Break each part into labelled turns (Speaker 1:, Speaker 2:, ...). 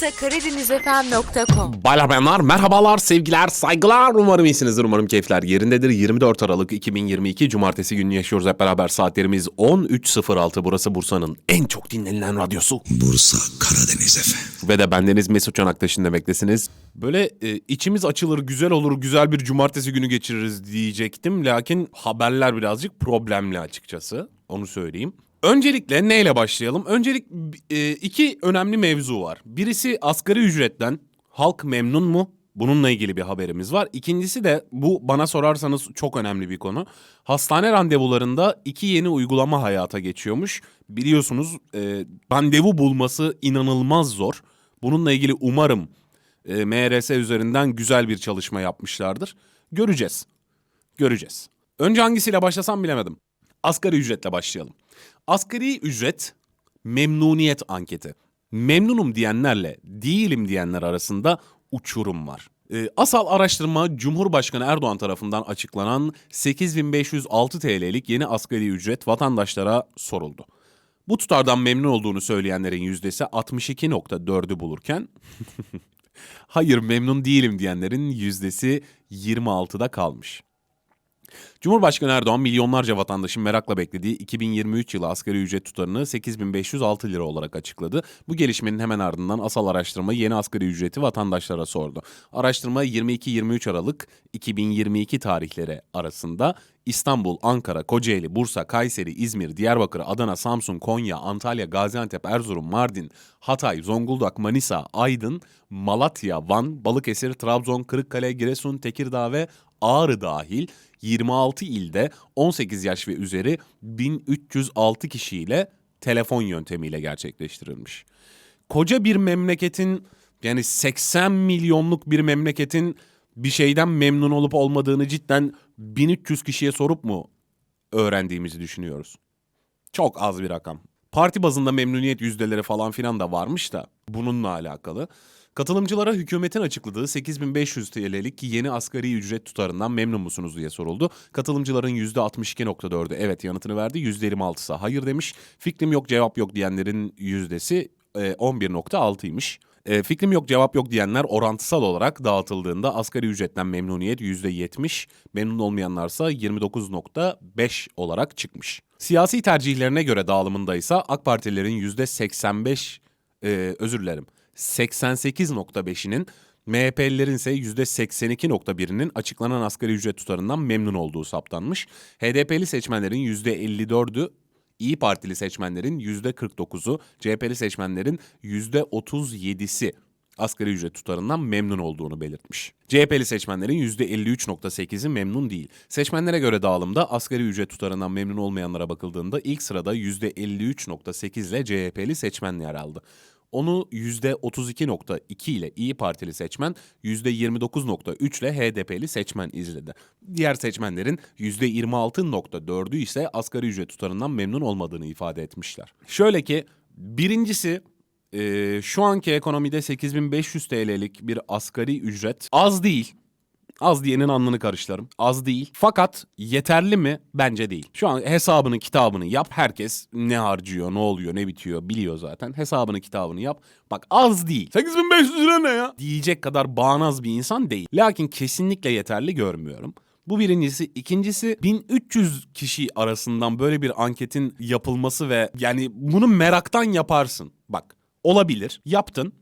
Speaker 1: Bursa karadenizfm.com
Speaker 2: Baylar bayanlar merhabalar sevgiler saygılar. Umarım iyisinizdir umarım keyifler yerindedir. 24 Aralık 2022 Cumartesi günü yaşıyoruz hep beraber. Saatlerimiz 13.06 burası Bursa'nın en çok dinlenilen radyosu.
Speaker 3: Bursa Karadeniz Efe.
Speaker 2: ve de bendeniz Mesut Çanaktaş'ın demektesiniz. Böyle e, içimiz açılır güzel olur güzel bir cumartesi günü geçiririz diyecektim. Lakin haberler birazcık problemli açıkçası. Onu söyleyeyim. Öncelikle neyle başlayalım? Öncelik e, iki önemli mevzu var. Birisi asgari ücretten halk memnun mu? Bununla ilgili bir haberimiz var. İkincisi de bu bana sorarsanız çok önemli bir konu. Hastane randevularında iki yeni uygulama hayata geçiyormuş. Biliyorsunuz e, randevu bulması inanılmaz zor. Bununla ilgili umarım e, MRS üzerinden güzel bir çalışma yapmışlardır. Göreceğiz. Göreceğiz. Önce hangisiyle başlasam bilemedim. Asgari ücretle başlayalım. Asgari ücret memnuniyet anketi. Memnunum diyenlerle değilim diyenler arasında uçurum var. Ee, asal araştırma Cumhurbaşkanı Erdoğan tarafından açıklanan 8506 TL'lik yeni asgari ücret vatandaşlara soruldu. Bu tutardan memnun olduğunu söyleyenlerin yüzdesi 62.4'ü bulurken hayır memnun değilim diyenlerin yüzdesi 26'da kalmış. Cumhurbaşkanı Erdoğan milyonlarca vatandaşın merakla beklediği 2023 yılı asgari ücret tutarını 8506 lira olarak açıkladı. Bu gelişmenin hemen ardından asal araştırma yeni asgari ücreti vatandaşlara sordu. Araştırma 22-23 Aralık 2022 tarihleri arasında İstanbul, Ankara, Kocaeli, Bursa, Kayseri, İzmir, Diyarbakır, Adana, Samsun, Konya, Antalya, Gaziantep, Erzurum, Mardin, Hatay, Zonguldak, Manisa, Aydın, Malatya, Van, Balıkesir, Trabzon, Kırıkkale, Giresun, Tekirdağ ve Ağrı dahil 26 ilde 18 yaş ve üzeri 1306 kişiyle telefon yöntemiyle gerçekleştirilmiş. Koca bir memleketin yani 80 milyonluk bir memleketin bir şeyden memnun olup olmadığını cidden 1300 kişiye sorup mu öğrendiğimizi düşünüyoruz. Çok az bir rakam. Parti bazında memnuniyet yüzdeleri falan filan da varmış da bununla alakalı. Katılımcılara hükümetin açıkladığı 8500 TL'lik yeni asgari ücret tutarından memnun musunuz diye soruldu. Katılımcıların %62.4'ü evet yanıtını verdi. %26'sı hayır demiş. Fikrim yok cevap yok diyenlerin yüzdesi e, 11.6'ymış. E, fikrim yok cevap yok diyenler orantısal olarak dağıtıldığında asgari ücretten memnuniyet %70, memnun olmayanlarsa 29.5 olarak çıkmış. Siyasi tercihlerine göre dağılımında ise AK Partilerin %85, e, özür dilerim, 88.5'inin MHP'lilerin ise %82.1'inin açıklanan asgari ücret tutarından memnun olduğu saptanmış. HDP'li seçmenlerin %54'ü İyi Partili seçmenlerin %49'u, CHP'li seçmenlerin %37'si asgari ücret tutarından memnun olduğunu belirtmiş. CHP'li seçmenlerin %53.8'i memnun değil. Seçmenlere göre dağılımda asgari ücret tutarından memnun olmayanlara bakıldığında ilk sırada %53.8 ile CHP'li seçmen yer aldı. Onu %32.2 ile İyi Partili seçmen, %29.3 ile HDP'li seçmen izledi. Diğer seçmenlerin %26.4'ü ise asgari ücret tutarından memnun olmadığını ifade etmişler. Şöyle ki birincisi e, şu anki ekonomide 8500 TL'lik bir asgari ücret az değil. Az diyenin alnını karışlarım. Az değil. Fakat yeterli mi? Bence değil. Şu an hesabını kitabını yap. Herkes ne harcıyor, ne oluyor, ne bitiyor biliyor zaten. Hesabını kitabını yap. Bak az değil. 8500 lira ne ya? Diyecek kadar bağnaz bir insan değil. Lakin kesinlikle yeterli görmüyorum. Bu birincisi. ikincisi 1300 kişi arasından böyle bir anketin yapılması ve yani bunu meraktan yaparsın. Bak olabilir. Yaptın.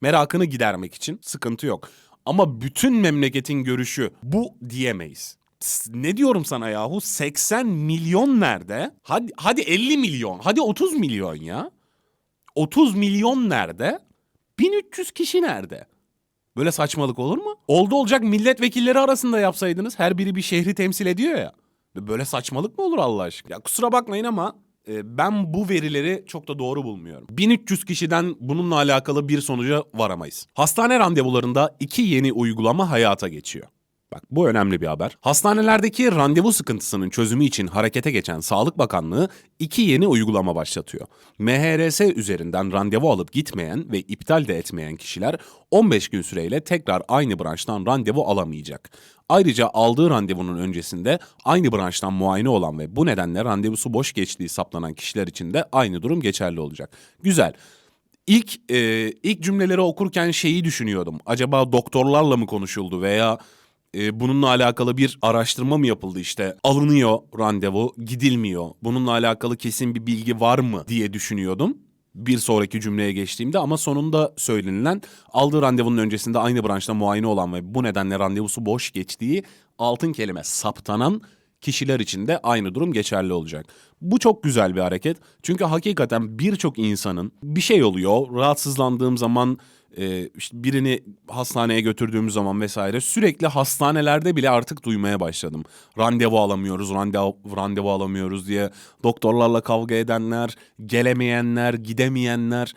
Speaker 2: Merakını gidermek için sıkıntı yok. Ama bütün memleketin görüşü bu diyemeyiz. Ne diyorum sana yahu 80 milyon nerede? Hadi, hadi 50 milyon, hadi 30 milyon ya. 30 milyon nerede? 1300 kişi nerede? Böyle saçmalık olur mu? Oldu olacak milletvekilleri arasında yapsaydınız her biri bir şehri temsil ediyor ya. Böyle saçmalık mı olur Allah aşkına? Ya kusura bakmayın ama ben bu verileri çok da doğru bulmuyorum. 1300 kişiden bununla alakalı bir sonuca varamayız. Hastane randevularında iki yeni uygulama hayata geçiyor. Bak bu önemli bir haber. Hastanelerdeki randevu sıkıntısının çözümü için harekete geçen Sağlık Bakanlığı iki yeni uygulama başlatıyor. MHRS üzerinden randevu alıp gitmeyen ve iptal de etmeyen kişiler 15 gün süreyle tekrar aynı branştan randevu alamayacak. Ayrıca aldığı randevunun öncesinde aynı branştan muayene olan ve bu nedenle randevusu boş geçtiği saptanan kişiler için de aynı durum geçerli olacak. Güzel. İlk e, ilk cümleleri okurken şeyi düşünüyordum. Acaba doktorlarla mı konuşuldu veya e, bununla alakalı bir araştırma mı yapıldı işte alınıyor randevu gidilmiyor bununla alakalı kesin bir bilgi var mı diye düşünüyordum bir sonraki cümleye geçtiğimde ama sonunda söylenilen aldığı randevunun öncesinde aynı branşta muayene olan ve bu nedenle randevusu boş geçtiği altın kelime saptanan kişiler için de aynı durum geçerli olacak. Bu çok güzel bir hareket. Çünkü hakikaten birçok insanın bir şey oluyor. Rahatsızlandığım zaman e, işte birini hastaneye götürdüğümüz zaman vesaire sürekli hastanelerde bile artık duymaya başladım. Randevu alamıyoruz, randevu, randevu alamıyoruz diye doktorlarla kavga edenler, gelemeyenler, gidemeyenler.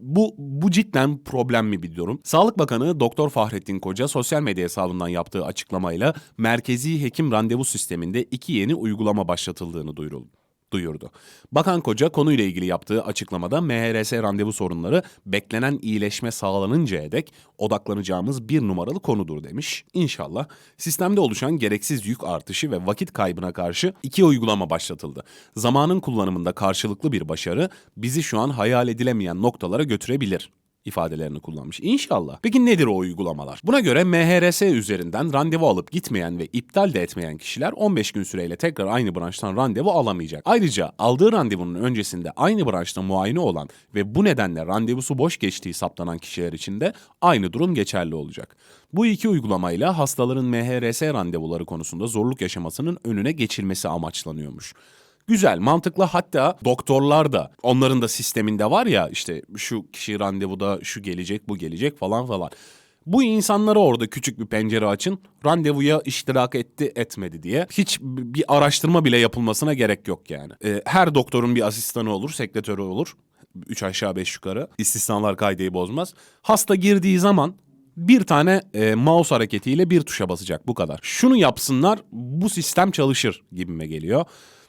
Speaker 2: Bu, bu cidden problemli bir durum. Sağlık Bakanı Doktor Fahrettin Koca sosyal medya hesabından yaptığı açıklamayla merkezi hekim randevu sisteminde iki yeni uygulama başlatıldığını duyuruldu duyurdu. Bakan Koca konuyla ilgili yaptığı açıklamada MHRS randevu sorunları beklenen iyileşme sağlanıncaya dek odaklanacağımız bir numaralı konudur demiş. İnşallah sistemde oluşan gereksiz yük artışı ve vakit kaybına karşı iki uygulama başlatıldı. Zamanın kullanımında karşılıklı bir başarı bizi şu an hayal edilemeyen noktalara götürebilir ifadelerini kullanmış. İnşallah. Peki nedir o uygulamalar? Buna göre MHRS üzerinden randevu alıp gitmeyen ve iptal de etmeyen kişiler 15 gün süreyle tekrar aynı branştan randevu alamayacak. Ayrıca aldığı randevunun öncesinde aynı branşta muayene olan ve bu nedenle randevusu boş geçtiği saptanan kişiler için de aynı durum geçerli olacak. Bu iki uygulamayla hastaların MHRS randevuları konusunda zorluk yaşamasının önüne geçilmesi amaçlanıyormuş. Güzel, mantıklı hatta doktorlar da onların da sisteminde var ya işte şu kişi randevuda şu gelecek bu gelecek falan falan. Bu insanlara orada küçük bir pencere açın. Randevuya iştirak etti etmedi diye. Hiç bir araştırma bile yapılmasına gerek yok yani. Ee, her doktorun bir asistanı olur, sekretörü olur. Üç aşağı beş yukarı. İstisnalar kaideyi bozmaz. Hasta girdiği zaman bir tane e, mouse hareketiyle bir tuşa basacak bu kadar. Şunu yapsınlar bu sistem çalışır gibime geliyor.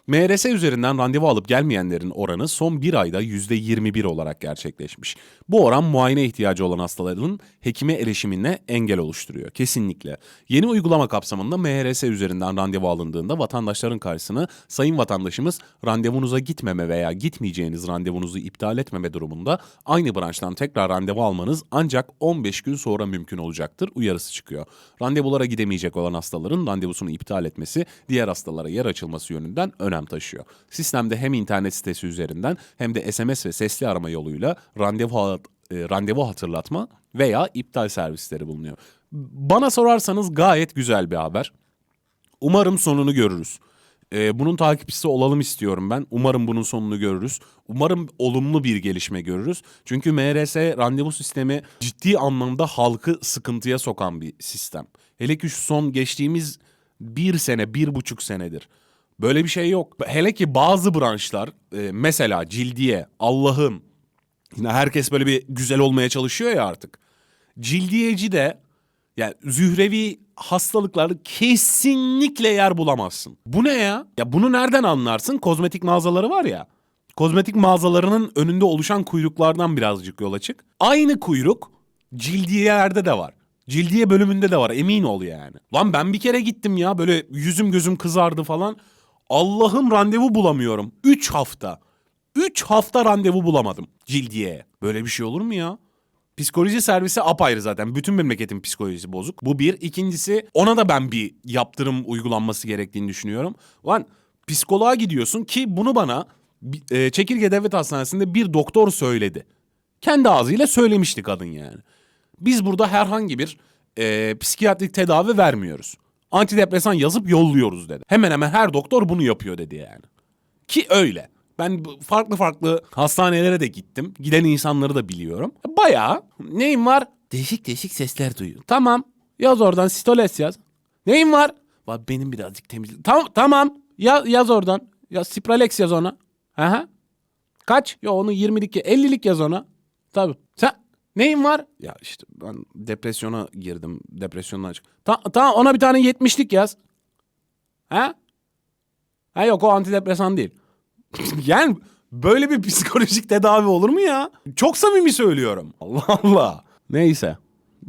Speaker 2: MRS üzerinden randevu alıp gelmeyenlerin oranı son bir ayda %21 olarak gerçekleşmiş. Bu oran muayene ihtiyacı olan hastaların hekime erişimine engel oluşturuyor. Kesinlikle. Yeni uygulama kapsamında MRS üzerinden randevu alındığında vatandaşların karşısına sayın vatandaşımız randevunuza gitmeme veya gitmeyeceğiniz randevunuzu iptal etmeme durumunda aynı branştan tekrar randevu almanız ancak 15 gün sonra mümkün olacaktır uyarısı çıkıyor. Randevulara gidemeyecek olan hastaların randevusunu iptal etmesi diğer hastalara yer açılması yönünden önem taşıyor. Sistemde hem internet sitesi üzerinden hem de SMS ve sesli arama yoluyla randevu e, randevu hatırlatma veya iptal servisleri bulunuyor. Bana sorarsanız gayet güzel bir haber. Umarım sonunu görürüz. Ee, bunun takipçisi olalım istiyorum ben. Umarım bunun sonunu görürüz. Umarım olumlu bir gelişme görürüz. Çünkü MRS randevu sistemi ciddi anlamda halkı sıkıntıya sokan bir sistem. Hele ki şu son geçtiğimiz bir sene, bir buçuk senedir. Böyle bir şey yok. Hele ki bazı branşlar e, mesela cildiye, Allah'ım yine herkes böyle bir güzel olmaya çalışıyor ya artık. Cildiyeci de yani zührevi hastalıklarda kesinlikle yer bulamazsın. Bu ne ya? Ya bunu nereden anlarsın? Kozmetik mağazaları var ya. Kozmetik mağazalarının önünde oluşan kuyruklardan birazcık yola çık. Aynı kuyruk cildiyelerde de var. Cildiye bölümünde de var emin ol yani. Lan ben bir kere gittim ya böyle yüzüm gözüm kızardı falan. Allah'ım randevu bulamıyorum. 3 hafta. 3 hafta randevu bulamadım cildiyeye. Böyle bir şey olur mu ya? Psikoloji servisi apayrı zaten. Bütün memleketin psikolojisi bozuk. Bu bir. İkincisi ona da ben bir yaptırım uygulanması gerektiğini düşünüyorum. Lan psikoloğa gidiyorsun ki bunu bana e, Çekirge Devlet Hastanesi'nde bir doktor söyledi. Kendi ağzıyla söylemişti kadın yani. Biz burada herhangi bir e, psikiyatrik tedavi vermiyoruz. Antidepresan yazıp yolluyoruz dedi. Hemen hemen her doktor bunu yapıyor dedi yani. Ki öyle. Ben farklı farklı hastanelere de gittim. Giden insanları da biliyorum. Bayağı neyim var? Değişik değişik sesler duyuyor. Tamam. Yaz oradan Stoles yaz. Neyim var? Var benim birazcık temiz. Tamam tamam. Ya, yaz oradan. Ya Spralex yaz ona. Aha. Kaç? Ya onu 20'lik 50'lik yaz ona. Tabii. Sen neyin var? Ya işte ben depresyona girdim. Depresyondan çık. Ta- tamam ona bir tane 70'lik yaz. Ha? Ha yok o antidepresan değil. yani böyle bir psikolojik tedavi olur mu ya? Çok samimi söylüyorum. Allah Allah. Neyse.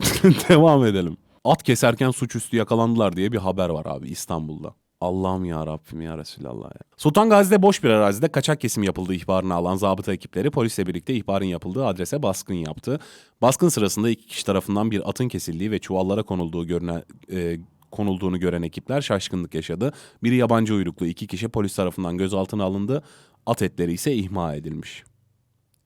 Speaker 2: Devam edelim. At keserken suçüstü yakalandılar diye bir haber var abi İstanbul'da. Allah'ım ya Rabbim ya Resulallah ya. Sultan Gazi'de boş bir arazide kaçak kesim yapıldığı ihbarını alan zabıta ekipleri polisle birlikte ihbarın yapıldığı adrese baskın yaptı. Baskın sırasında iki kişi tarafından bir atın kesildiği ve çuvallara konulduğu görünen e, konulduğunu gören ekipler şaşkınlık yaşadı. Biri yabancı uyruklu iki kişi polis tarafından gözaltına alındı. At etleri ise ihma edilmiş.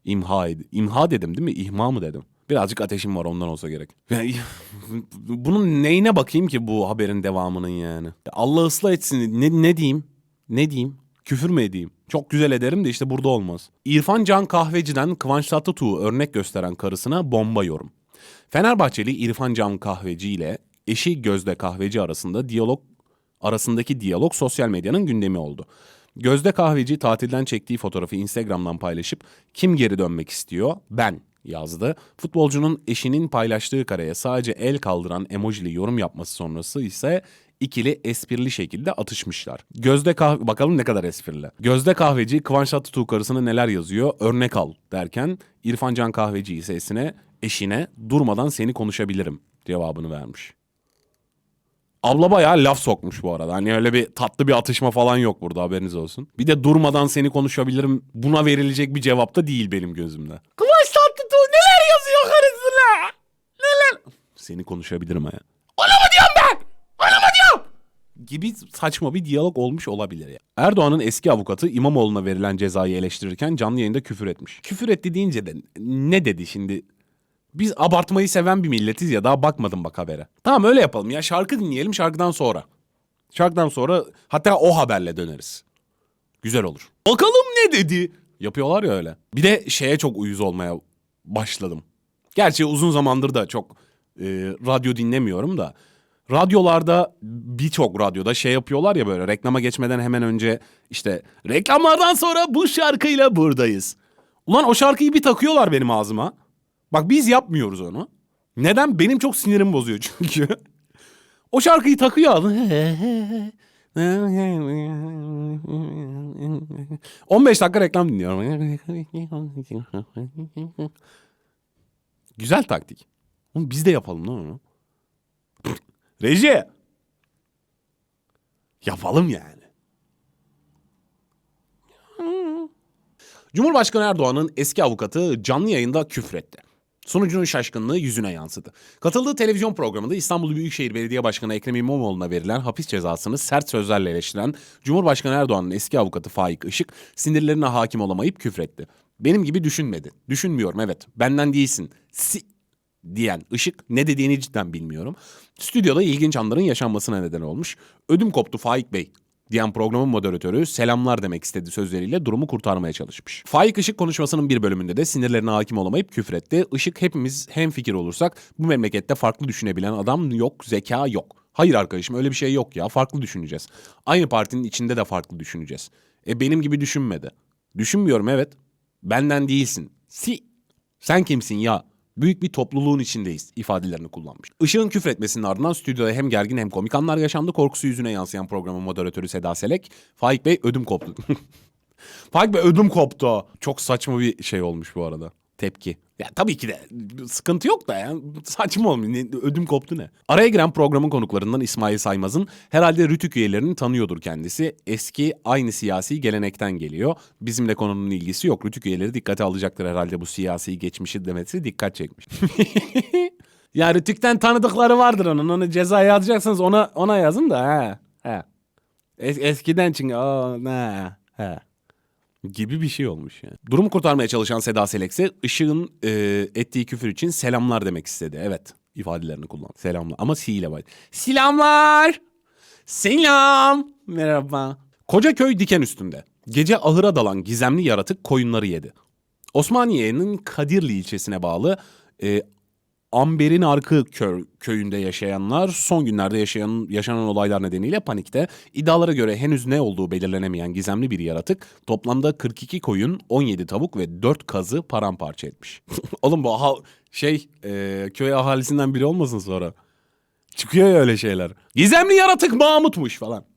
Speaker 2: İmha, ed- imha dedim değil mi? İhma mı dedim? Birazcık ateşim var ondan olsa gerek. Yani, bunun neyine bakayım ki bu haberin devamının yani? Allah ıslah etsin. Ne, ne diyeyim? Ne diyeyim? Küfür mü edeyim? Çok güzel ederim de işte burada olmaz. İrfan Can Kahveci'den Kıvanç Tatlıtuğ'u örnek gösteren karısına bomba yorum. Fenerbahçeli İrfan Can Kahveci ile eşi Gözde Kahveci arasında diyalog arasındaki diyalog sosyal medyanın gündemi oldu. Gözde Kahveci tatilden çektiği fotoğrafı Instagram'dan paylaşıp kim geri dönmek istiyor? Ben yazdı. Futbolcunun eşinin paylaştığı kareye sadece el kaldıran emojili yorum yapması sonrası ise ikili esprili şekilde atışmışlar. Gözde kahve bakalım ne kadar esprili. Gözde kahveci Kıvanç Tatlıtuğ karısına neler yazıyor? Örnek al derken İrfan Can Kahveci ise esine eşine durmadan seni konuşabilirim cevabını vermiş. Abla bayağı laf sokmuş bu arada. Hani öyle bir tatlı bir atışma falan yok burada haberiniz olsun. Bir de durmadan seni konuşabilirim buna verilecek bir cevap da değil benim gözümde. Kıvanç Tatlıtuğ neler yazıyor karısına? Neler? Seni konuşabilirim ha. Ona mı diyorum ben? Ona mı diyorum? Gibi saçma bir diyalog olmuş olabilir ya. Erdoğan'ın eski avukatı İmamoğlu'na verilen cezayı eleştirirken canlı yayında küfür etmiş. Küfür etti deyince de ne dedi şimdi? Biz abartmayı seven bir milletiz ya daha bakmadım bak habere. Tamam öyle yapalım ya şarkı dinleyelim şarkıdan sonra. Şarkıdan sonra hatta o haberle döneriz. Güzel olur. Bakalım ne dedi? Yapıyorlar ya öyle. Bir de şeye çok uyuz olmaya başladım. Gerçi uzun zamandır da çok e, radyo dinlemiyorum da. Radyolarda birçok radyoda şey yapıyorlar ya böyle reklama geçmeden hemen önce işte reklamlardan sonra bu şarkıyla buradayız. Ulan o şarkıyı bir takıyorlar benim ağzıma. Bak biz yapmıyoruz onu. Neden? Benim çok sinirim bozuyor çünkü. o şarkıyı takıyor adam. 15 dakika reklam dinliyorum. Güzel taktik. Oğlum biz de yapalım lan onu. Reji. Yapalım yani. Cumhurbaşkanı Erdoğan'ın eski avukatı canlı yayında küfretti. Sunucunun şaşkınlığı yüzüne yansıdı. Katıldığı televizyon programında İstanbul Büyükşehir Belediye Başkanı Ekrem İmamoğlu'na verilen hapis cezasını sert sözlerle eleştiren Cumhurbaşkanı Erdoğan'ın eski avukatı Faik Işık sinirlerine hakim olamayıp küfretti. Benim gibi düşünmedi. Düşünmüyorum evet. Benden değilsin. Si diyen Işık ne dediğini cidden bilmiyorum. Stüdyoda ilginç anların yaşanmasına neden olmuş. Ödüm koptu Faik Bey diyen programın moderatörü selamlar demek istedi sözleriyle durumu kurtarmaya çalışmış. Faik Işık konuşmasının bir bölümünde de sinirlerine hakim olamayıp küfretti. Işık hepimiz hem fikir olursak bu memlekette farklı düşünebilen adam yok, zeka yok. Hayır arkadaşım öyle bir şey yok ya farklı düşüneceğiz. Aynı partinin içinde de farklı düşüneceğiz. E benim gibi düşünmedi. Düşünmüyorum evet. Benden değilsin. Si. Sen kimsin ya? Büyük bir topluluğun içindeyiz ifadelerini kullanmış. Işık'ın küfretmesinin ardından stüdyoda hem gergin hem komik anlar yaşandı. Korkusu yüzüne yansıyan programın moderatörü Seda Selek. Faik Bey ödüm koptu. Faik Bey ödüm koptu. Çok saçma bir şey olmuş bu arada. Tepki. Ya tabii ki de sıkıntı yok da ya. Saçma olmuş. Ne- Ödüm koptu ne? Araya giren programın konuklarından İsmail Saymaz'ın herhalde Rütük üyelerini tanıyordur kendisi. Eski aynı siyasi gelenekten geliyor. Bizimle konunun ilgisi yok. Rütük üyeleri dikkate alacaktır herhalde bu siyasi geçmişi demesi dikkat çekmiş. ya Rütük'ten tanıdıkları vardır onun. Onu ceza yazacaksınız ona ona yazın da ha. Ha. Es- eskiden çünkü aa ne ha gibi bir şey olmuş yani. Durumu kurtarmaya çalışan Seda Selek ise Işık'ın e, ettiği küfür için selamlar demek istedi. Evet ifadelerini kullan. Selamlar ama si ile var. Selamlar. Selam. Merhaba. Kocaköy diken üstünde. Gece ahıra dalan gizemli yaratık koyunları yedi. Osmaniye'nin Kadirli ilçesine bağlı e, Amber'in Arkı kö- köyünde yaşayanlar son günlerde yaşayan yaşanan olaylar nedeniyle panikte. İddialara göre henüz ne olduğu belirlenemeyen gizemli bir yaratık toplamda 42 koyun, 17 tavuk ve 4 kazı paramparça etmiş. Oğlum bu şey e, köy ahalisinden biri olmasın sonra. Çıkıyor ya öyle şeyler. Gizemli yaratık Mahmut'muş falan.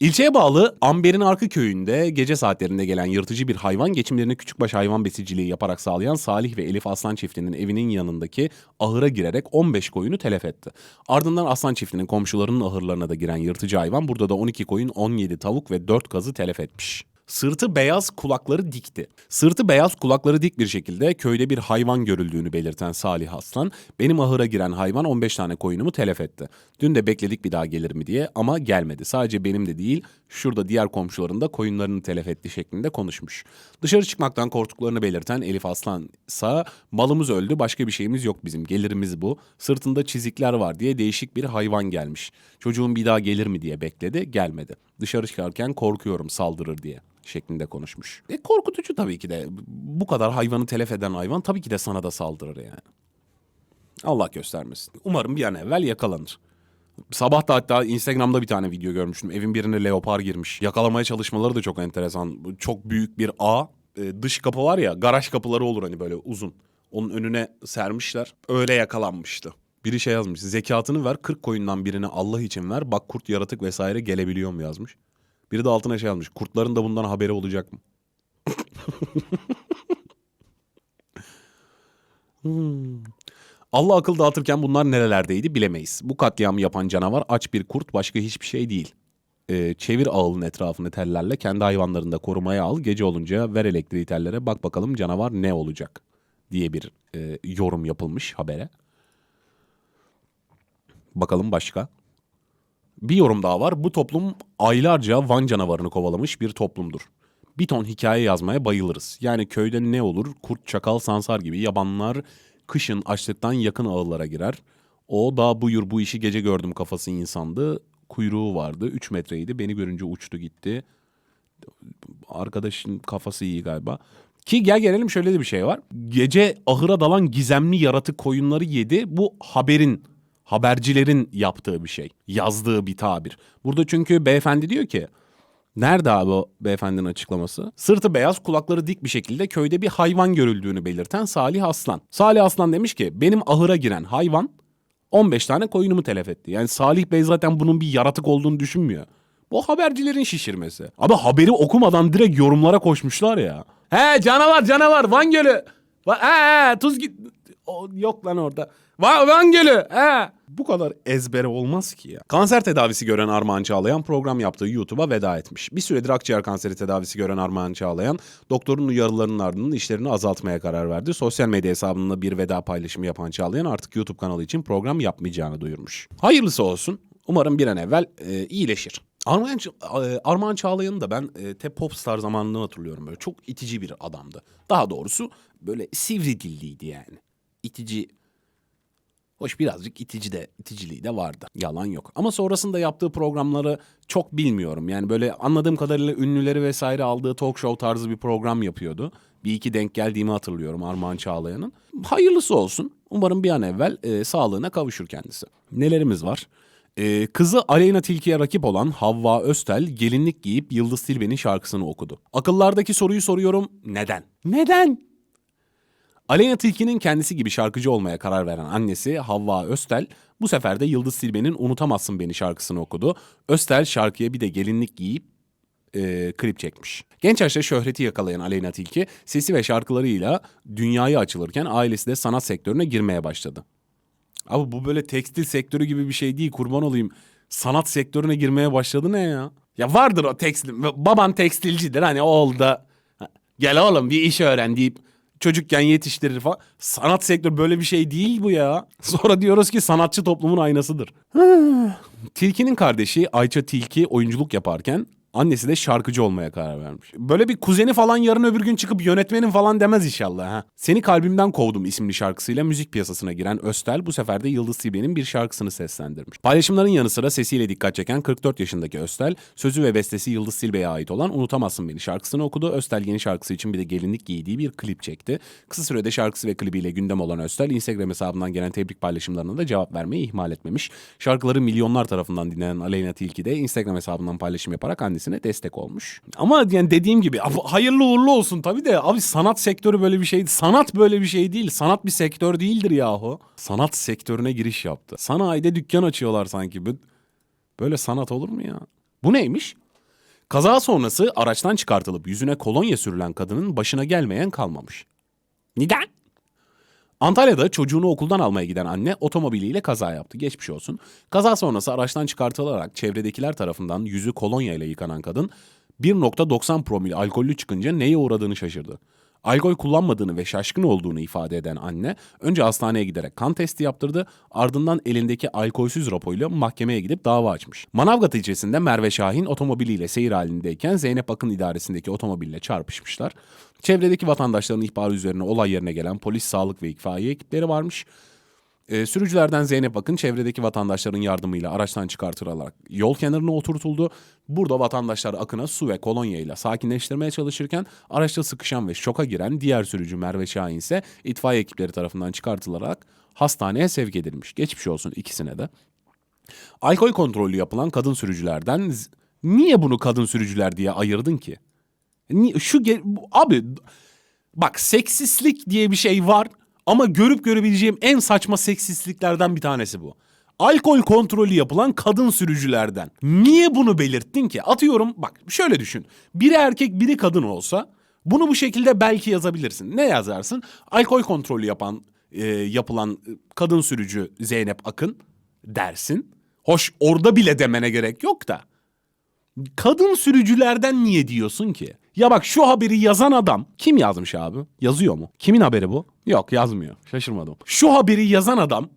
Speaker 2: İlçeye bağlı Amber'in Arka köyünde gece saatlerinde gelen yırtıcı bir hayvan geçimlerini küçükbaş hayvan besiciliği yaparak sağlayan Salih ve Elif Aslan çiftinin evinin yanındaki ahıra girerek 15 koyunu telef etti. Ardından Aslan çiftinin komşularının ahırlarına da giren yırtıcı hayvan burada da 12 koyun, 17 tavuk ve 4 kazı telef etmiş. Sırtı beyaz, kulakları dikti. Sırtı beyaz, kulakları dik bir şekilde köyde bir hayvan görüldüğünü belirten Salih Aslan, benim ahıra giren hayvan 15 tane koyunumu telef etti. Dün de bekledik bir daha gelir mi diye ama gelmedi. Sadece benim de değil, şurada diğer komşuların da koyunlarını telef etti şeklinde konuşmuş. Dışarı çıkmaktan korktuklarını belirten Elif Aslan ise malımız öldü, başka bir şeyimiz yok bizim, gelirimiz bu. Sırtında çizikler var diye değişik bir hayvan gelmiş. Çocuğum bir daha gelir mi diye bekledi, gelmedi. Dışarı çıkarken korkuyorum saldırır diye şeklinde konuşmuş. E korkutucu tabii ki de. Bu kadar hayvanı telef eden hayvan tabii ki de sana da saldırır yani. Allah göstermesin. Umarım bir an evvel yakalanır. Sabah da hatta Instagram'da bir tane video görmüştüm. Evin birine leopar girmiş. Yakalamaya çalışmaları da çok enteresan. Çok büyük bir ağ. E, dış kapı var ya garaj kapıları olur hani böyle uzun. Onun önüne sermişler. Öyle yakalanmıştı. Biri şey yazmış. Zekatını ver 40 koyundan birini Allah için ver. Bak kurt yaratık vesaire gelebiliyor mu yazmış. Biri de altına şey yazmış. Kurtların da bundan haberi olacak mı? Hmm. Allah akıl dağıtırken bunlar nerelerdeydi bilemeyiz. Bu katliamı yapan canavar aç bir kurt başka hiçbir şey değil. Ee, çevir ağılın etrafını tellerle kendi hayvanlarını da korumaya al. Gece olunca ver elektriği tellere bak bakalım canavar ne olacak diye bir e, yorum yapılmış habere. Bakalım başka. Bir yorum daha var. Bu toplum aylarca Van canavarını kovalamış bir toplumdur. Bir ton hikaye yazmaya bayılırız. Yani köyde ne olur? Kurt, çakal, sansar gibi yabanlar kışın açlıktan yakın ağıllara girer. O da buyur bu işi gece gördüm kafası insandı. Kuyruğu vardı. 3 metreydi. Beni görünce uçtu gitti. Arkadaşın kafası iyi galiba. Ki gel gelelim şöyle de bir şey var. Gece ahıra dalan gizemli yaratık koyunları yedi. Bu haberin habercilerin yaptığı bir şey. Yazdığı bir tabir. Burada çünkü beyefendi diyor ki Nerede abi o beyefendinin açıklaması? Sırtı beyaz, kulakları dik bir şekilde köyde bir hayvan görüldüğünü belirten Salih Aslan. Salih Aslan demiş ki benim ahıra giren hayvan 15 tane koyunumu telef etti. Yani Salih Bey zaten bunun bir yaratık olduğunu düşünmüyor. Bu habercilerin şişirmesi. Abi haberi okumadan direkt yorumlara koşmuşlar ya. He canavar canavar Van Gölü. Va- he, he tuz git. Yok lan orada. Va- Van Gölü. He. Bu kadar ezbere olmaz ki ya. Kanser tedavisi gören Armağan Çağlayan program yaptığı YouTube'a veda etmiş. Bir süredir akciğer kanseri tedavisi gören Armağan Çağlayan doktorun uyarılarının ardından işlerini azaltmaya karar verdi. Sosyal medya hesabında bir veda paylaşımı yapan Çağlayan artık YouTube kanalı için program yapmayacağını duyurmuş. Hayırlısı olsun. Umarım bir an evvel e, iyileşir. Armağan, e, Armağan Çağlayan'ı da ben e, Te Popstar zamanından hatırlıyorum. Böyle çok itici bir adamdı. Daha doğrusu böyle sivri dilliydi yani. İtici Hoş birazcık itici de iticiliği de vardı. Yalan yok. Ama sonrasında yaptığı programları çok bilmiyorum. Yani böyle anladığım kadarıyla ünlüleri vesaire aldığı talk show tarzı bir program yapıyordu. Bir iki denk geldiğimi hatırlıyorum Armağan Çağlayan'ın. Hayırlısı olsun. Umarım bir an evvel e, sağlığına kavuşur kendisi. Nelerimiz var? E, kızı Aleyna Tilki'ye rakip olan Havva Östel gelinlik giyip Yıldız Tilbe'nin şarkısını okudu. Akıllardaki soruyu soruyorum. Neden? Neden? Aleyna Tilki'nin kendisi gibi şarkıcı olmaya karar veren annesi Havva Östel bu sefer de Yıldız Tilbe'nin Unutamazsın Beni şarkısını okudu. Östel şarkıya bir de gelinlik giyip e, klip çekmiş. Genç yaşta şöhreti yakalayan Aleyna Tilki sesi ve şarkılarıyla dünyaya açılırken ailesi de sanat sektörüne girmeye başladı. Abi bu böyle tekstil sektörü gibi bir şey değil kurban olayım. Sanat sektörüne girmeye başladı ne ya? Ya vardır o tekstil. Baban tekstilcidir hani oğul da gel oğlum bir iş öğren deyip çocukken yetiştirir falan. Sanat sektörü böyle bir şey değil bu ya. Sonra diyoruz ki sanatçı toplumun aynasıdır. Tilki'nin kardeşi Ayça Tilki oyunculuk yaparken annesi de şarkıcı olmaya karar vermiş. Böyle bir kuzeni falan yarın öbür gün çıkıp yönetmenim falan demez inşallah ha. Seni kalbimden kovdum isimli şarkısıyla müzik piyasasına giren Östel bu sefer de Yıldız Tilbe'nin bir şarkısını seslendirmiş. Paylaşımların yanı sıra sesiyle dikkat çeken 44 yaşındaki Östel, sözü ve bestesi Yıldız Tilbe'ye ait olan Unutamazsın Beni şarkısını okudu. Östel yeni şarkısı için bir de gelinlik giydiği bir klip çekti. Kısa sürede şarkısı ve klibiyle gündem olan Östel, Instagram hesabından gelen tebrik paylaşımlarına da cevap vermeyi ihmal etmemiş. Şarkıları milyonlar tarafından dinlenen Aleyna Tilki de Instagram hesabından paylaşım yaparak annesine destek olmuş. Ama yani dediğim gibi hayırlı uğurlu olsun tabii de abi sanat sektörü böyle bir şey sanat böyle bir şey değil. Sanat bir sektör değildir yahu. Sanat sektörüne giriş yaptı. Sanayide dükkan açıyorlar sanki. Böyle sanat olur mu ya? Bu neymiş? Kaza sonrası araçtan çıkartılıp yüzüne kolonya sürülen kadının başına gelmeyen kalmamış. Neden? Antalya'da çocuğunu okuldan almaya giden anne otomobiliyle kaza yaptı. Geçmiş olsun. Kaza sonrası araçtan çıkartılarak çevredekiler tarafından yüzü kolonya ile yıkanan kadın 1.90 promil alkollü çıkınca neye uğradığını şaşırdı. Alkol kullanmadığını ve şaşkın olduğunu ifade eden anne önce hastaneye giderek kan testi yaptırdı ardından elindeki alkolsüz raporuyla mahkemeye gidip dava açmış. Manavgat ilçesinde Merve Şahin otomobiliyle seyir halindeyken Zeynep Akın idaresindeki otomobille çarpışmışlar. Çevredeki vatandaşların ihbarı üzerine olay yerine gelen polis, sağlık ve itfaiye ekipleri varmış. Ee, sürücülerden Zeynep Akın çevredeki vatandaşların yardımıyla araçtan çıkartılarak yol kenarına oturtuldu. Burada vatandaşlar Akın'a su ve kolonya ile sakinleştirmeye çalışırken araçta sıkışan ve şoka giren diğer sürücü Merve Şahin ise itfaiye ekipleri tarafından çıkartılarak hastaneye sevk edilmiş. Geçmiş olsun ikisine de. Alkol kontrolü yapılan kadın sürücülerden niye bunu kadın sürücüler diye ayırdın ki? Ni- Şu abi bak seksistlik diye bir şey var ama görüp görebileceğim en saçma seksistliklerden bir tanesi bu. Alkol kontrolü yapılan kadın sürücülerden. Niye bunu belirttin ki? Atıyorum bak şöyle düşün. Biri erkek biri kadın olsa bunu bu şekilde belki yazabilirsin. Ne yazarsın? Alkol kontrolü yapan e, yapılan e, kadın sürücü Zeynep Akın dersin. Hoş orada bile demene gerek yok da. Kadın sürücülerden niye diyorsun ki? Ya bak şu haberi yazan adam kim yazmış abi? Yazıyor mu? Kimin haberi bu? Yok yazmıyor. Şaşırmadım. Şu haberi yazan adam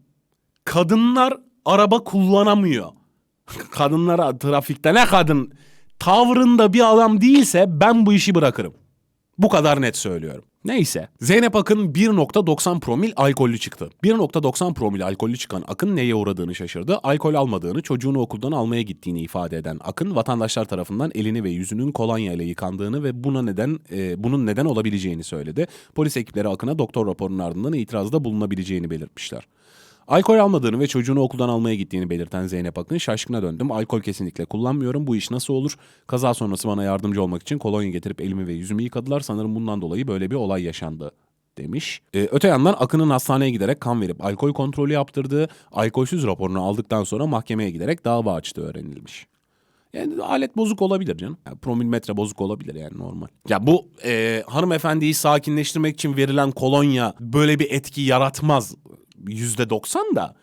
Speaker 2: kadınlar araba kullanamıyor. Kadınlara trafikte ne kadın tavrında bir adam değilse ben bu işi bırakırım. Bu kadar net söylüyorum. Neyse. Zeynep Akın 1.90 promil alkollü çıktı. 1.90 promil alkollü çıkan Akın neye uğradığını şaşırdı. Alkol almadığını, çocuğunu okuldan almaya gittiğini ifade eden Akın, vatandaşlar tarafından elini ve yüzünün kolonya ile yıkandığını ve buna neden e, bunun neden olabileceğini söyledi. Polis ekipleri Akın'a doktor raporunun ardından itirazda bulunabileceğini belirtmişler. Alkol almadığını ve çocuğunu okuldan almaya gittiğini belirten Zeynep Akın şaşkına döndüm. Alkol kesinlikle kullanmıyorum. Bu iş nasıl olur? Kaza sonrası bana yardımcı olmak için kolonya getirip elimi ve yüzümü yıkadılar. Sanırım bundan dolayı böyle bir olay yaşandı demiş. Ee, öte yandan Akın'ın hastaneye giderek kan verip alkol kontrolü yaptırdığı, alkolsüz raporunu aldıktan sonra mahkemeye giderek dava açtığı öğrenilmiş. Yani alet bozuk olabilir canım. Yani promil metre bozuk olabilir yani normal. Ya bu e, hanımefendiyi sakinleştirmek için verilen kolonya böyle bir etki yaratmaz. Yüzde doksan da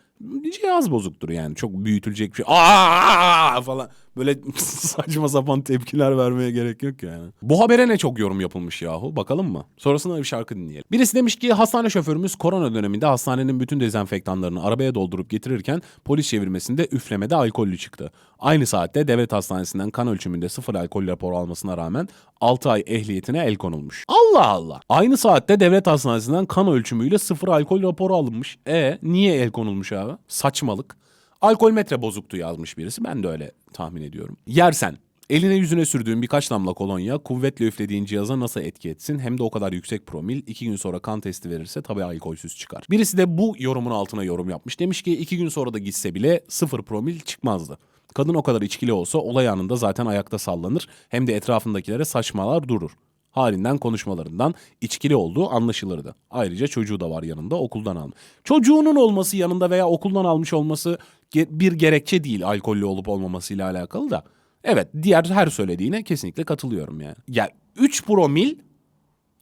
Speaker 2: cihaz bozuktur yani. Çok büyütülecek bir şey. Aa falan. Böyle saçma sapan tepkiler vermeye gerek yok yani. Bu habere ne çok yorum yapılmış yahu. Bakalım mı? Sonrasında bir şarkı dinleyelim. Birisi demiş ki hastane şoförümüz korona döneminde hastanenin bütün dezenfektanlarını arabaya doldurup getirirken polis çevirmesinde üflemede alkollü çıktı. Aynı saatte devlet hastanesinden kan ölçümünde sıfır alkol raporu almasına rağmen 6 ay ehliyetine el konulmuş. Allah Allah. Aynı saatte devlet hastanesinden kan ölçümüyle sıfır alkol raporu alınmış. E niye el konulmuş abi? Saçmalık. Alkol metre bozuktu yazmış birisi. Ben de öyle tahmin ediyorum. Yersen. Eline yüzüne sürdüğün birkaç damla kolonya kuvvetle üflediğin cihaza nasıl etki etsin? Hem de o kadar yüksek promil. iki gün sonra kan testi verirse tabii alkolsüz çıkar. Birisi de bu yorumun altına yorum yapmış. Demiş ki iki gün sonra da gitse bile sıfır promil çıkmazdı. Kadın o kadar içkili olsa olay anında zaten ayakta sallanır. Hem de etrafındakilere saçmalar durur. Halinden konuşmalarından içkili olduğu anlaşılırdı. Ayrıca çocuğu da var yanında okuldan almış. Çocuğunun olması yanında veya okuldan almış olması bir gerekçe değil alkollü olup olmamasıyla alakalı da. Evet diğer her söylediğine kesinlikle katılıyorum yani. Ya 3 promil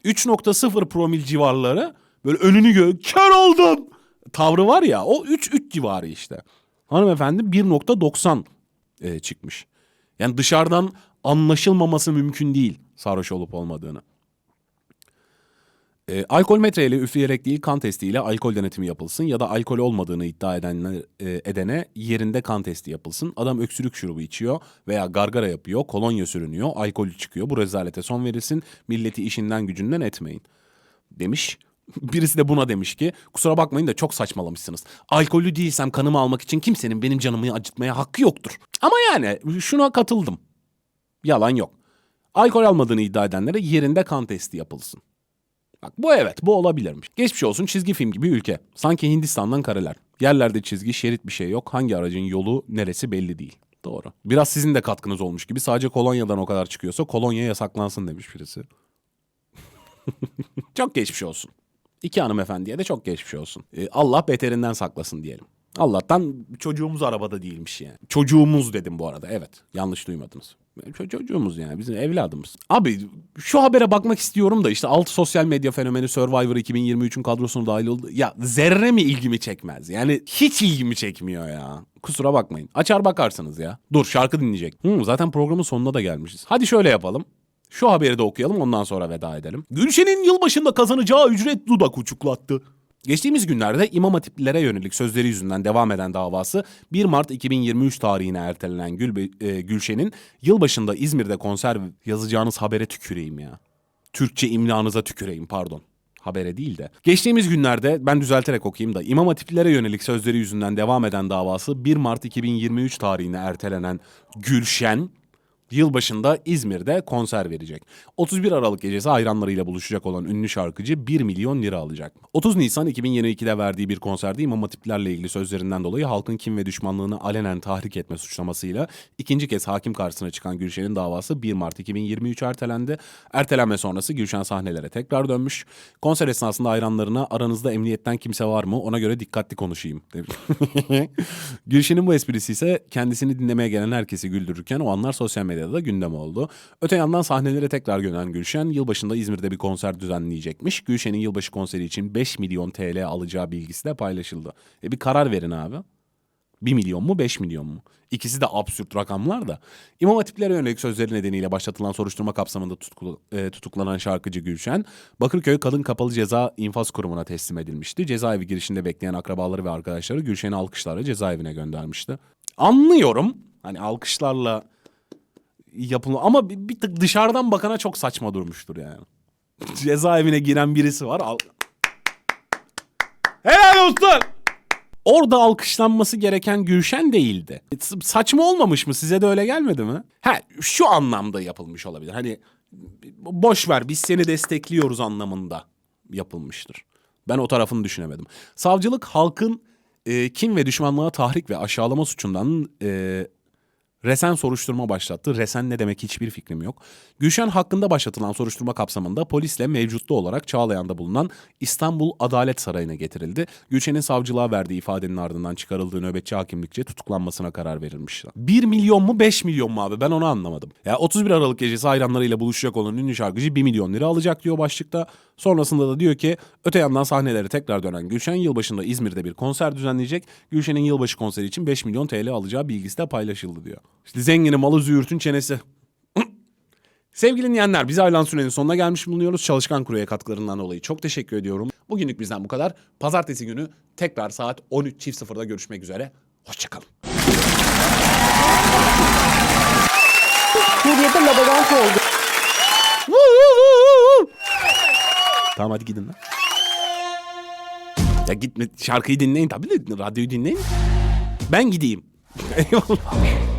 Speaker 2: 3.0 promil civarları böyle önünü gö kör oldum tavrı var ya o 3 3 civarı işte. Hanımefendi 1.90 e, çıkmış. Yani dışarıdan anlaşılmaması mümkün değil sarhoş olup olmadığını. E, alkol metreyle üfleyerek değil kan testiyle alkol denetimi yapılsın ya da alkol olmadığını iddia edenler, e, edene yerinde kan testi yapılsın. Adam öksürük şurubu içiyor veya gargara yapıyor, kolonya sürünüyor, alkolü çıkıyor. Bu rezalete son verilsin, milleti işinden gücünden etmeyin demiş. Birisi de buna demiş ki kusura bakmayın da çok saçmalamışsınız. Alkollü değilsem kanımı almak için kimsenin benim canımı acıtmaya hakkı yoktur. Ama yani şuna katıldım. Yalan yok. Alkol almadığını iddia edenlere yerinde kan testi yapılsın. Bak bu evet bu olabilirmiş. Geçmiş olsun çizgi film gibi ülke. Sanki Hindistan'dan kareler. Yerlerde çizgi şerit bir şey yok. Hangi aracın yolu neresi belli değil. Doğru. Biraz sizin de katkınız olmuş gibi. Sadece kolonyadan o kadar çıkıyorsa kolonya yasaklansın demiş birisi. çok geçmiş olsun. İki hanımefendiye de çok geçmiş olsun. Ee, Allah beterinden saklasın diyelim. Allah'tan çocuğumuz arabada değilmiş yani. Çocuğumuz dedim bu arada evet yanlış duymadınız. Ço- Çocuğumuz yani bizim evladımız. Abi şu habere bakmak istiyorum da işte alt sosyal medya fenomeni Survivor 2023'ün kadrosuna dahil oldu. Ya zerre mi ilgimi çekmez? Yani hiç ilgimi çekmiyor ya. Kusura bakmayın. Açar bakarsınız ya. Dur şarkı dinleyecek. Hı, zaten programın sonuna da gelmişiz. Hadi şöyle yapalım. Şu haberi de okuyalım ondan sonra veda edelim. Gülşen'in yılbaşında kazanacağı ücret dudak uçuklattı. Geçtiğimiz günlerde imam hatiplere yönelik sözleri yüzünden devam eden davası 1 Mart 2023 tarihine ertelenen Gül, e, Gülşen'in yılbaşında İzmir'de konser yazacağınız habere tüküreyim ya. Türkçe imlanıza tüküreyim pardon. Habere değil de. Geçtiğimiz günlerde ben düzelterek okuyayım da İmam Hatiplere yönelik sözleri yüzünden devam eden davası 1 Mart 2023 tarihine ertelenen Gülşen Yılbaşında İzmir'de konser verecek. 31 Aralık gecesi hayranlarıyla buluşacak olan ünlü şarkıcı 1 milyon lira alacak. 30 Nisan 2022'de verdiği bir konserde İmam Hatiplerle ilgili sözlerinden dolayı halkın kim ve düşmanlığını alenen tahrik etme suçlamasıyla ikinci kez hakim karşısına çıkan Gülşen'in davası 1 Mart 2023 ertelendi. Ertelenme sonrası Gülşen sahnelere tekrar dönmüş. Konser esnasında hayranlarına aranızda emniyetten kimse var mı ona göre dikkatli konuşayım. Gülşen'in bu esprisi ise kendisini dinlemeye gelen herkesi güldürürken o anlar sosyal medyada da gündem oldu. Öte yandan sahnelere tekrar dönen Gülşen yılbaşında İzmir'de bir konser düzenleyecekmiş. Gülşen'in yılbaşı konseri için 5 milyon TL alacağı bilgisi de paylaşıldı. E bir karar verin abi. 1 milyon mu 5 milyon mu? İkisi de absürt rakamlar da. İmam Hatiplere yönelik sözleri nedeniyle başlatılan soruşturma kapsamında tutuklu- e, tutuklanan şarkıcı Gülşen, Bakırköy Kadın Kapalı Ceza İnfaz Kurumu'na teslim edilmişti. Cezaevi girişinde bekleyen akrabaları ve arkadaşları Gülşen'i alkışlarla cezaevine göndermişti. Anlıyorum. Hani alkışlarla yapılma ama bir, bir tık dışarıdan bakana çok saçma durmuştur yani. Cezaevine giren birisi var. Al... Helal olsun! Orada alkışlanması gereken Gülşen değildi. S- Saçma olmamış mı? Size de öyle gelmedi mi? Ha şu anlamda yapılmış olabilir. Hani boş ver biz seni destekliyoruz anlamında yapılmıştır. Ben o tarafını düşünemedim. Savcılık halkın e, kim ve düşmanlığa tahrik ve aşağılama suçundan e, Resen soruşturma başlattı. Resen ne demek hiçbir fikrim yok. Gülşen hakkında başlatılan soruşturma kapsamında polisle mevcutlu olarak Çağlayan'da bulunan İstanbul Adalet Sarayı'na getirildi. Gülşen'in savcılığa verdiği ifadenin ardından çıkarıldığı nöbetçi hakimlikçe tutuklanmasına karar verilmişti. 1 milyon mu 5 milyon mu abi ben onu anlamadım. Ya 31 Aralık gecesi hayranlarıyla buluşacak olan ünlü şarkıcı 1 milyon lira alacak diyor başlıkta. Sonrasında da diyor ki öte yandan sahnelere tekrar dönen Gülşen yılbaşında İzmir'de bir konser düzenleyecek. Gülşen'in yılbaşı konseri için 5 milyon TL alacağı bilgisi de paylaşıldı diyor. İşte zenginin malı züğürtün çenesi. Sevgili dinleyenler biz Aylan Sürenin sonuna gelmiş bulunuyoruz. Çalışkan Kuru'ya katkılarından dolayı çok teşekkür ediyorum. Bugünlük bizden bu kadar. Pazartesi günü tekrar saat 13.00'da görüşmek üzere. Hoşçakalın.
Speaker 4: Suriye'de labirent oldu.
Speaker 2: Tamam hadi gidin lan. Ya gitme şarkıyı dinleyin tabii de radyoyu dinleyin. Ben gideyim. Eyvallah.